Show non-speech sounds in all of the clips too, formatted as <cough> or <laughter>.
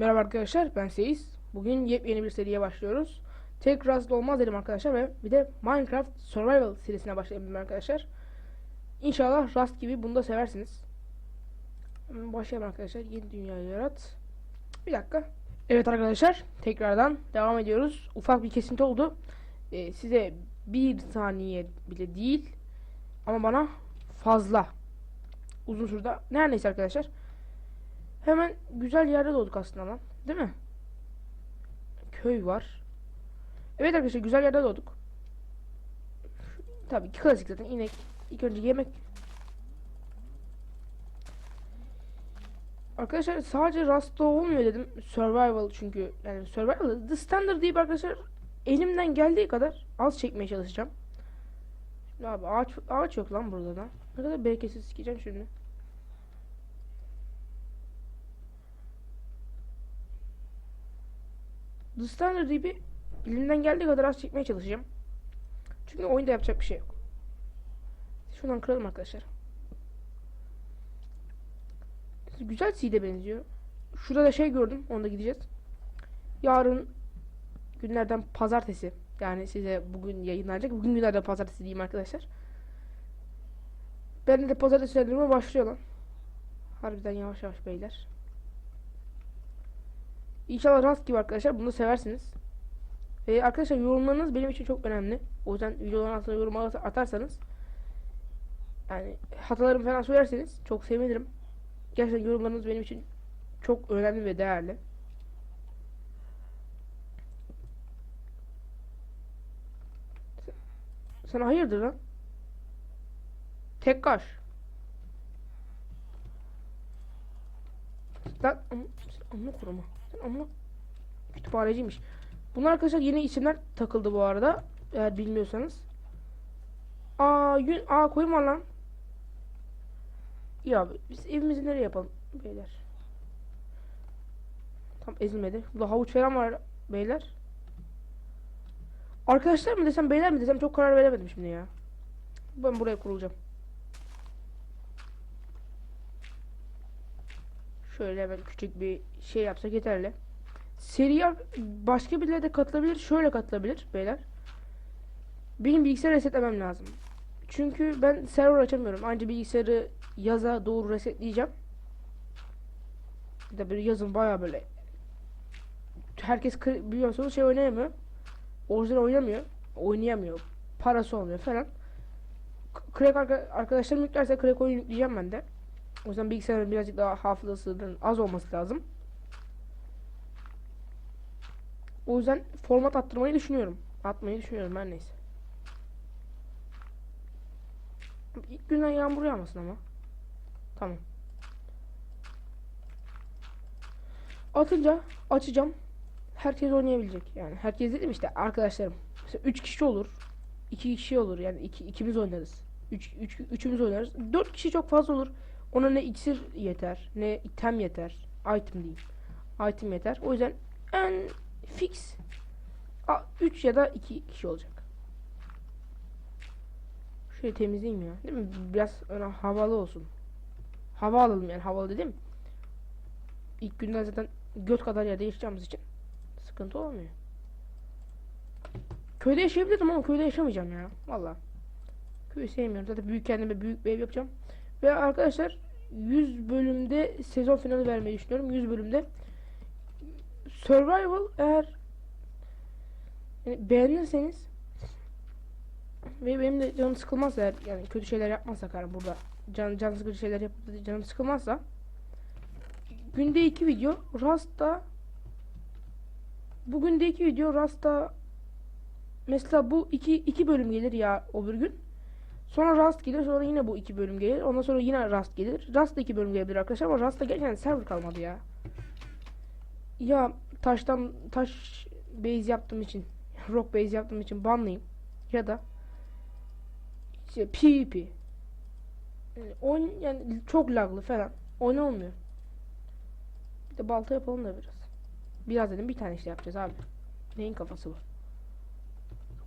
Merhaba arkadaşlar ben Seiz. Bugün yepyeni bir seriye başlıyoruz. Tek Rust olmaz dedim arkadaşlar ve bir de Minecraft Survival serisine başlayalım arkadaşlar. İnşallah Rust gibi bunu da seversiniz. Hemen başlayalım arkadaşlar. Yeni dünyayı yarat. Bir dakika. Evet arkadaşlar tekrardan devam ediyoruz. Ufak bir kesinti oldu. Ee, size bir saniye bile değil ama bana fazla uzun sürede. Her neyse arkadaşlar. Hemen güzel yerde doğduk aslında lan. Değil mi? Köy var. Evet arkadaşlar güzel yerde doğduk. Tabii ki klasik zaten inek. İlk önce yemek. Arkadaşlar sadece Rust'ta olmuyor dedim. Survival çünkü yani survival the standard deyip arkadaşlar elimden geldiği kadar az çekmeye çalışacağım. Abi ağaç ağaç yok lan burada da. Ne kadar bereketsiz sikeceğim şimdi. The Standard gibi elimden geldiği kadar az çekmeye çalışacağım. Çünkü oyunda yapacak bir şey yok. Şuradan kıralım arkadaşlar. Güzel seed'e benziyor. Şurada da şey gördüm. Onda gideceğiz. Yarın günlerden pazartesi. Yani size bugün yayınlanacak. Bugün günlerden pazartesi diyeyim arkadaşlar. Ben de pazartesi başlıyor lan. Harbiden yavaş yavaş beyler. İnşallah rast gibi arkadaşlar. Bunu seversiniz. Ee, arkadaşlar yorumlarınız benim için çok önemli. O yüzden videoların altına yorum at- atarsanız yani hatalarımı falan söylerseniz çok sevinirim. Gerçekten yorumlarınız benim için çok önemli ve değerli. Sen hayırdır lan? Tek kaş. Lan am- sen amına kütüphaneciymiş. Bunlar arkadaşlar yeni isimler takıldı bu arada. Eğer bilmiyorsanız. Aa yün aa koyun lan. Ya biz evimizi nereye yapalım beyler? Tam ezilmedi. Burada havuç falan var beyler. Arkadaşlar mı desem beyler mi desem çok karar veremedim şimdi ya. Ben buraya kurulacağım. Şöyle hemen küçük bir şey yapsak yeterli. Seriye başka birileri de katılabilir. Şöyle katılabilir beyler. Benim bilgisayarı resetlemem lazım. Çünkü ben server açamıyorum. Ancak bilgisayarı yaza doğru resetleyeceğim. Bir de böyle yazın baya böyle herkes biliyorsunuz şey oynayamıyor. Orijinal oynamıyor. Oynayamıyor. Parası olmuyor falan. Crack arka- arkadaşlarım yüklerse Crack oyun yükleyeceğim ben de. O yüzden bilgisayarın birazcık daha hafızasının az olması lazım. O yüzden format attırmayı düşünüyorum. Atmayı düşünüyorum her neyse. İlk günden yağmur yağmasın ama. Tamam. Atınca açacağım. Herkes oynayabilecek. Yani herkes dedim işte arkadaşlarım. Mesela 3 kişi olur. 2 kişi olur. Yani iki, ikimiz oynarız. 3 üç, üçümüz oynarız. 4 kişi çok fazla olur. Ona ne iksir yeter, ne item yeter. Item diyeyim. Item yeter. O yüzden en fix 3 ya da 2 kişi olacak. Şöyle temizleyeyim ya. Değil mi? Biraz öyle havalı olsun. Hava alalım yani havalı dedim. İlk günden zaten göt kadar yerde yaşayacağımız için sıkıntı olmuyor. Köyde yaşayabilirim ama köyde yaşamayacağım ya. Valla. Köyü sevmiyorum. Zaten büyük kendime büyük bir ev yapacağım. Ve arkadaşlar 100 bölümde sezon finali vermeyi düşünüyorum. 100 bölümde Survival eğer yani beğenirseniz ve benim de canım sıkılmazsa eğer yani kötü şeyler yapmazsak yani burada can, can sıkıcı şeyler yapıp canım sıkılmazsa günde iki video Rasta bugün de iki video Rasta mesela bu iki, iki bölüm gelir ya o bir gün sonra Rust gelir sonra yine bu iki bölüm gelir. Ondan sonra yine Rust gelir. Rust da iki bölüm gelebilir arkadaşlar ama Rust'ta gerçekten server kalmadı ya. Ya taştan taş base yaptığım için <laughs> rock base yaptığım için banlayayım. Ya da işte PvP. Yani oyun yani çok laglı falan. Oyun olmuyor. Bir de balta yapalım da biraz. Biraz dedim bir tane işte yapacağız abi. Neyin kafası bu?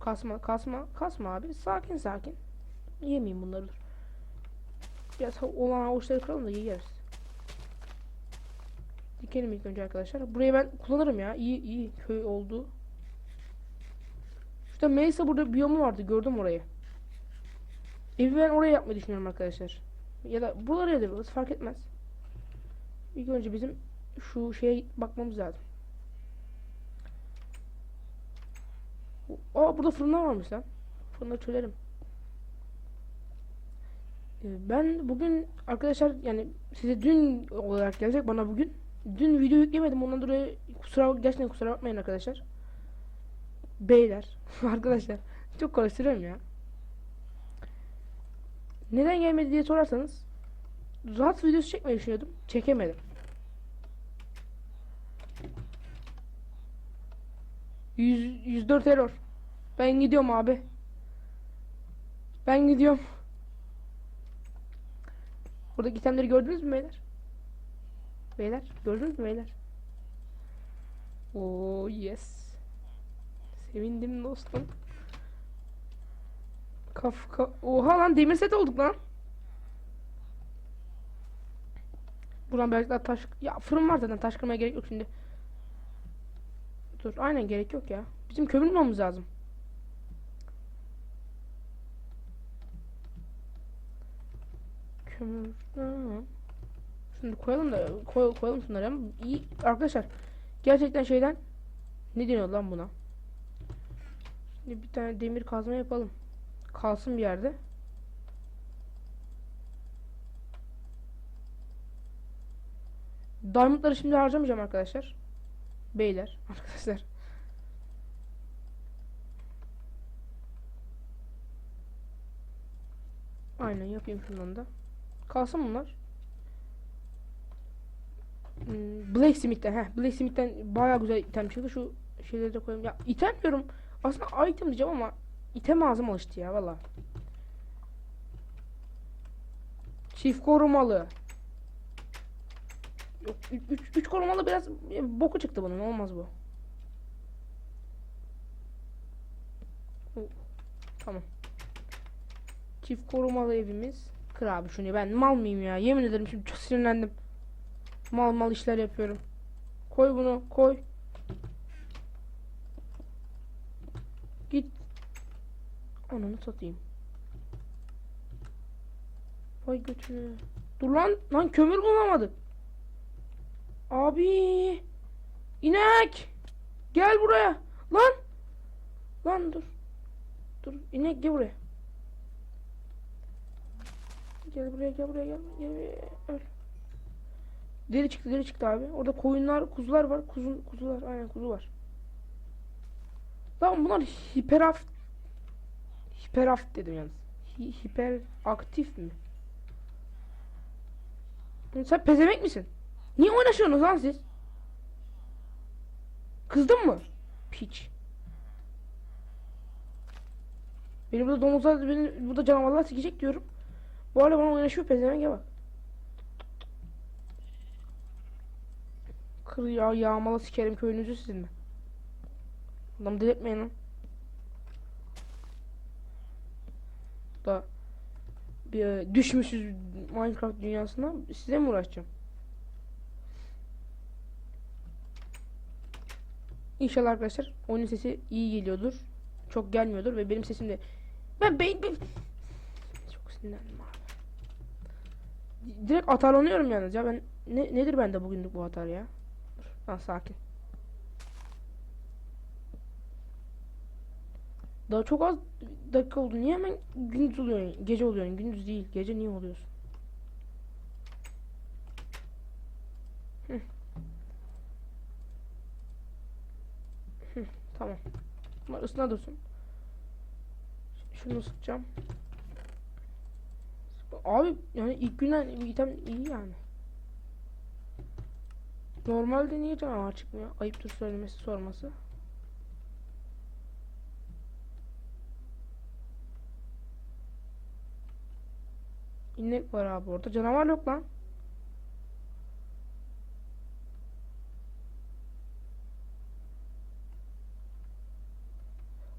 Kasma kasma kasma abi. Sakin sakin yemeyeyim bunları dur biraz olan avuçları kıralım da yiyeriz Dikelim ilk önce arkadaşlar. Burayı ben kullanırım ya. İyi iyi köy oldu. Şurada Mesa burada biyomu vardı. Gördüm orayı. Evi ben oraya yapmayı düşünüyorum arkadaşlar. Ya da buralara yapabiliriz. Fark etmez. İlk önce bizim şu şeye bakmamız lazım. Aa burada fırınlar varmış lan. Fırınları çözelim. Ee, Ben bugün arkadaşlar yani size dün olarak gelecek bana bugün. Dün video yüklemedim ondan dolayı kusura gerçekten kusura bakmayın arkadaşlar. Beyler <laughs> arkadaşlar çok karıştırıyorum ya. Neden gelmedi diye sorarsanız rahat videosu çekmeyi düşünüyordum. Çekemedim. Yüz, 104 error. Ben gidiyorum abi. Ben gidiyorum. Buradaki itemleri gördünüz mü beyler? Beyler gördünüz mü beyler? Oo yes. Sevindim dostum. Kaf, kaf Oha lan demir set olduk lan. Buradan birazcık daha taş... Ya fırın var zaten taş kırmaya gerek yok şimdi. Dur aynen gerek yok ya. Bizim kömür bulmamız lazım. Şimdi koyalım da koy, koyalım şunları ama iyi arkadaşlar. Gerçekten şeyden ne deniyor lan buna? Şimdi bir tane demir kazma yapalım. Kalsın bir yerde. Diamondları şimdi harcamayacağım arkadaşlar. Beyler <laughs> arkadaşlar. Aynen yapayım şundan da. Kalsın bunlar. Hmm, Blacksmith'ten heh Blacksmith'ten bayağı güzel item çıktı. Şu şeyleri de koyayım. Ya item diyorum. Aslında item diyeceğim ama item ağzım alıştı ya valla. Çift korumalı. Yok 3 3 korumalı biraz e, boku çıktı bunun. Olmaz bu. Tamam. Çift korumalı evimiz. Kır abi şunu. Ben mal mıyım ya? Yemin ederim şimdi çok sinirlendim. Mal mal işler yapıyorum. Koy bunu. Koy. Git. Ananı satayım. Vay götünü. Dur lan. Lan kömür bulamadık. Abi. İnek. Gel buraya. Lan. Lan dur. Dur. İnek gel buraya. Gel buraya gel buraya gel. Gel. Öl. Deri çıktı deri çıktı abi. Orada koyunlar kuzular var. Kuzu, kuzular aynen kuzu var. Lan bunlar hiperaf hiperaf dedim yalnız. Hi, hiper aktif mi? Sen pezemek misin? Niye oynaşıyorsunuz lan siz? Kızdın mı? Piç. Beni burada domuzlar, beni burada canavarlar sikecek diyorum. Bu arada bana oynaşıyor pezevenge bak. Kır ya yağmala sikerim köyünüzü sizin de. Adam delirtmeyin lan. Da bir e, düşmüşüz Minecraft dünyasına size mi uğraşacağım? İnşallah arkadaşlar oyunun sesi iyi geliyordur. Çok gelmiyordur ve benim sesim de ben beyin ben... çok sinirlendim abi. Direkt atarlanıyorum yalnız ya ben ne, nedir bende bugünlük bu atar ya? Dur lan sakin. Daha çok az dakika oldu. Niye hemen gündüz oluyor? Gece oluyor. Gündüz değil. Gece niye oluyorsun? Tamam. Bunlar ısına dursun. Şunu ısıtacağım. Abi yani ilk günden item iyi yani. Normalde niye canavar çıkmıyor? Ayıptır söylemesi sorması. İnek var abi orada. Canavar yok lan.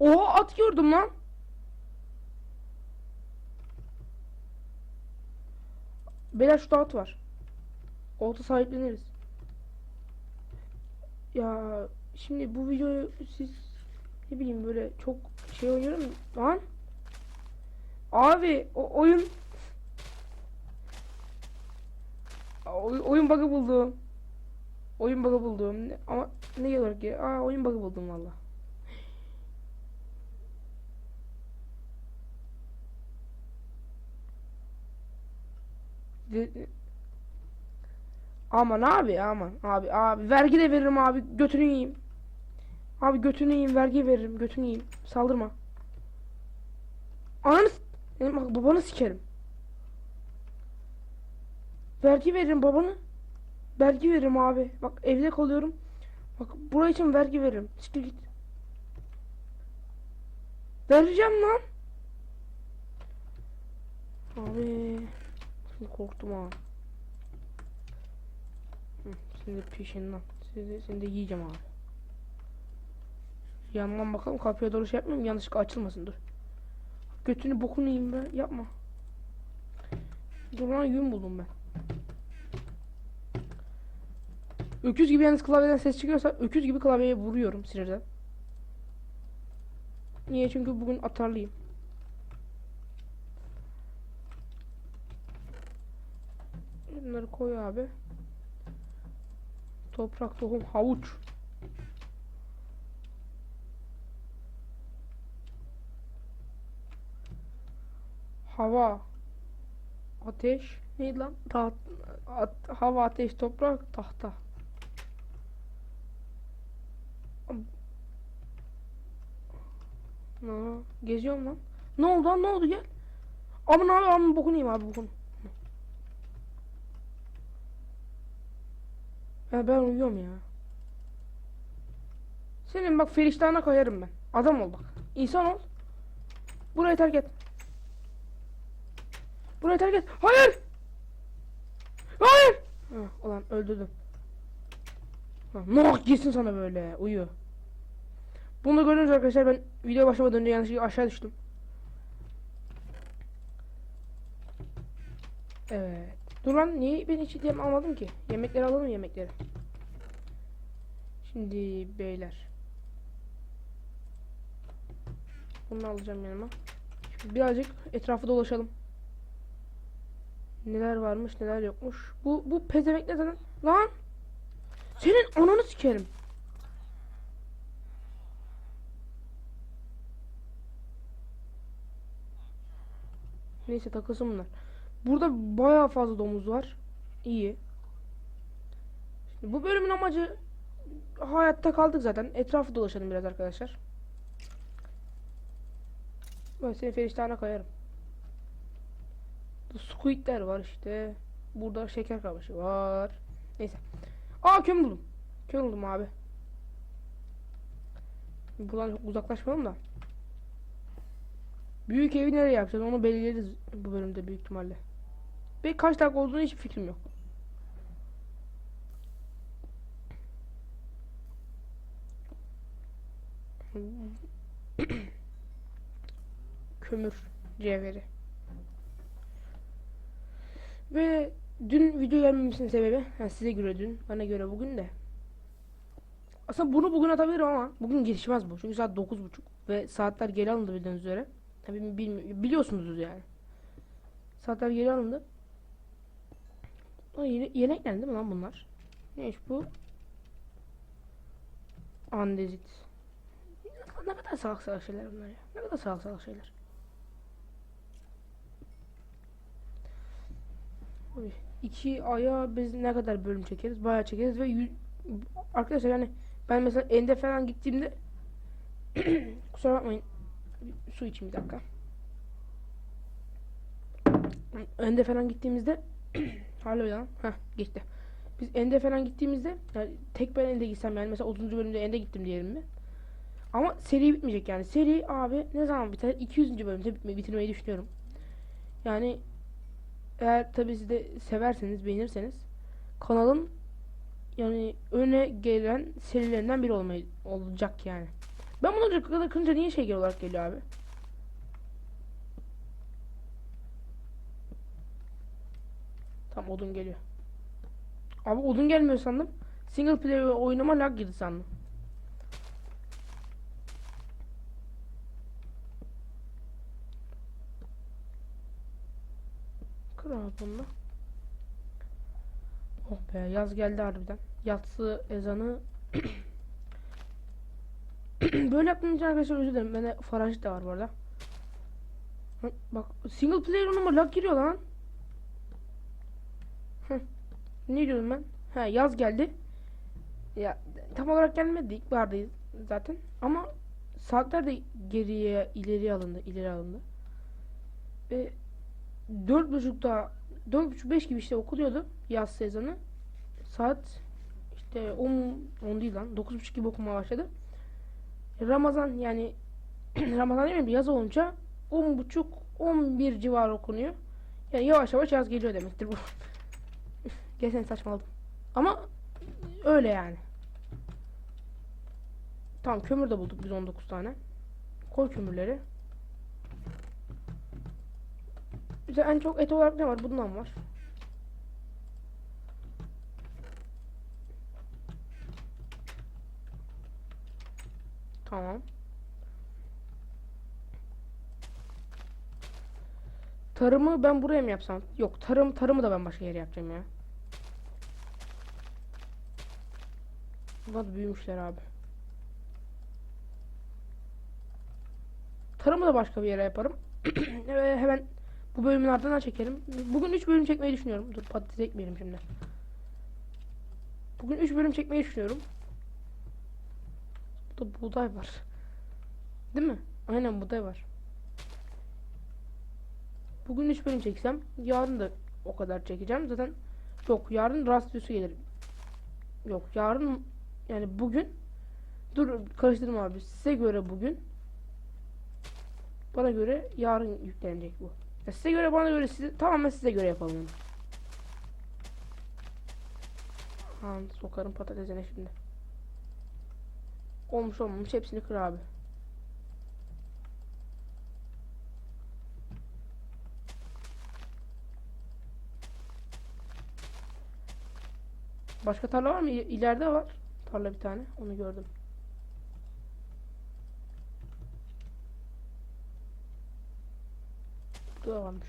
Oha at gördüm lan. Beyler şurada at var. Olta sahipleniriz. Ya şimdi bu videoyu siz ne bileyim böyle çok şey oynuyorum lan. Abi o oyun Oy- oyun bug'ı buldum. Oyun bug'ı buldum. Ama ne olarak ya? Aa oyun bug'ı buldum valla. Aman abi aman abi abi vergi de veririm abi götünü yiyeyim. Abi götünü yiyeyim vergi veririm götünü yiyeyim saldırma. Ananı bak babanı sikerim. Vergi veririm babanı. Vergi veririm abi. Bak evde kalıyorum. Bak buraya için vergi veririm. Siktir git. Vereceğim lan. Abi. Şimdi korktum ha. Hı, Şimdi peşinden. Seni, seni de yiyeceğim abi. Yandan bakalım kapıya doğru şey yapmayayım yanlışlıkla açılmasın dur. Götünü bokunu yiyeyim be yapma. Dur lan yün buldum ben. Öküz gibi yalnız klavyeden ses çıkıyorsa öküz gibi klavyeye vuruyorum sinirden. Niye? Çünkü bugün atarlıyım. Bunları koy abi. Toprak, tohum, havuç. Hava. Ateş. Neydi lan? Taht, at- hava, ateş, toprak, tahta. Aa, geziyorum lan. Ne oldu lan? Ne oldu gel. Aman abi aman bokunu yiyeyim abi bokunu. Ya ben uyuyorum ya. Senin bak feriştahına koyarım ben. Adam ol bak. İnsan ol. Burayı terk et. Burayı terk et. Hayır! Hayır! Ha, ulan öldürdüm. Noh gitsin sana böyle. Uyu. Bunu görünce arkadaşlar ben video başlamadan önce yanlışlıkla aşağı düştüm. Evet. Dur lan niye beni hiç diyem almadım ki? Yemekleri alalım yemekleri. Şimdi beyler. Bunu alacağım yanıma. Şimdi birazcık etrafı dolaşalım. Neler varmış neler yokmuş. Bu bu pezevenk ne zaten? Lan! Senin ananı sikerim. Neyse takılsın bunlar. Burada bayağı fazla domuz var. İyi. Şimdi bu bölümün amacı hayatta kaldık zaten. Etrafı dolaşalım biraz arkadaşlar. Ben seni feriştahına koyarım. Squidler var işte. Burada şeker kamışı var. Neyse. Aa kömür buldum. Kömür buldum abi. Buradan çok uzaklaşmayalım da. Büyük evi nereye yapacağız onu belirleriz bu bölümde büyük ihtimalle. Ve kaç dakika olduğunu hiç fikrim yok. <coughs> Kömür cevheri. Ve dün video gelmemesinin sebebi yani size göre dün bana göre bugün de. Aslında bunu bugün atabilirim ama bugün gelişmez bu. Çünkü saat 9.30 ve saatler geri alındı bildiğiniz üzere. Tabi bilmi- biliyorsunuz yani. Saatler geri alındı Aa, yeni, yeni eklendi değil mi lan bunlar? Neymiş bu? Andezit. Ne kadar salak salak şeyler bunlar ya. Ne kadar salak salak şeyler. Oy, iki aya biz ne kadar bölüm çekeriz? Bayağı çekeriz ve yü- arkadaşlar yani ben mesela ende falan gittiğimde <clears throat> kusura bakmayın. Su içeyim bir dakika. Ende falan gittiğimizde <clears throat> hala ya. Heh geçti. Biz ende falan gittiğimizde yani tek ben ende gitsem yani mesela 30. bölümde ende gittim diyelim mi? Ama seri bitmeyecek yani. Seri abi ne zaman biter? 200. bölümde bitme- bitirmeyi düşünüyorum. Yani eğer tabii siz de severseniz, beğenirseniz kanalın yani öne gelen serilerinden biri olmayı olacak yani. Ben bunu kadar kınca niye şey olarak geliyor abi? Tam odun geliyor. Abi odun gelmiyor sandım. Single player oyunuma lag girdi sandım. Kır abi. Oh be yaz geldi harbiden. Yatsı ezanı <clears throat> Böyle yaptığım için arkadaşlar özür dilerim. Bende faraj da var bu arada. Bak single player oyunuma lag giriyor lan. Hı. Ne diyordum ben? Ha yaz geldi. Ya tam olarak gelmedi. İlkbahardayız zaten. Ama saatler de geriye ileri alındı. ileri alındı. Ve dört buçukta dört buçuk beş gibi işte okuluyordu yaz sezonu. Saat işte 10 10 değil lan. Dokuz buçuk gibi okumaya başladı. Ramazan yani <clears throat> Ramazan değil mi? Yaz olunca 10 buçuk 11 civarı okunuyor. Yani yavaş yavaş yaz geliyor demektir bu. Geçen saçmaladım. Ama öyle yani. Tamam kömür de bulduk biz 19 tane. Koy kömürleri. Bize en çok et olarak ne var? Bundan var. Tamam. Tarımı ben buraya mı yapsam? Yok, tarım tarımı da ben başka yere yapacağım ya. Bunlar büyümüşler abi. Tarımı da başka bir yere yaparım. Ve <clears throat> hemen bu bölümün ardından çekerim. Bugün 3 bölüm çekmeyi düşünüyorum. Dur patates ekmeyelim şimdi. Bugün 3 bölüm çekmeyi düşünüyorum. Burada buğday var. Değil mi? Aynen buğday var. Bugün 3 bölüm çeksem yarın da o kadar çekeceğim. Zaten yok yarın rast videosu gelir. Yok yarın yani bugün dur karıştırdım abi. Size göre bugün bana göre yarın yüklenecek bu. Ya size göre bana göre size tamamen size göre yapalım. Ha, sokarım patatesine şimdi. Olmuş olmamış hepsini kır abi. Başka tarla var mı? İleride var. Tarla bir tane. Onu gördüm. Burada da varmış.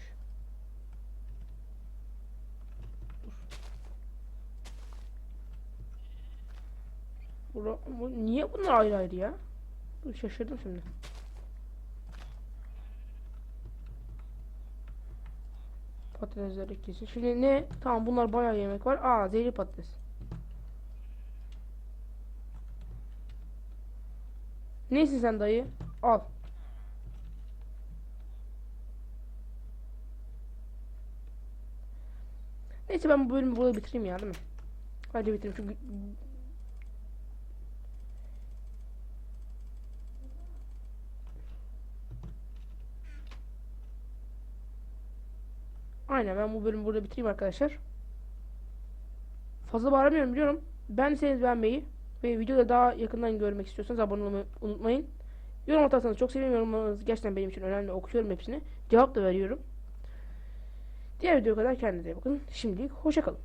Dur. Bura, bu, niye bunlar ayrı ayrı ya? Dur, şaşırdım şimdi. Patatesler kesin. Şimdi ne? Tamam bunlar bayağı yemek var. Aa zehirli patates. Neysin sen dayı? Al. Neyse ben bu bölümü burada bitireyim ya değil mi? Bence bitireyim çünkü Aynen ben bu bölümü burada bitireyim arkadaşlar. Fazla bağıramıyorum biliyorum. Beğendiyseniz beğenmeyi ve videoda daha yakından görmek istiyorsanız abone olmayı unutmayın. Yorum atarsanız çok sevinirim. Yorumlarınız gerçekten benim için önemli. Okuyorum hepsini. Cevap da veriyorum. Diğer videoya kadar kendinize bakın. Şimdilik hoşçakalın.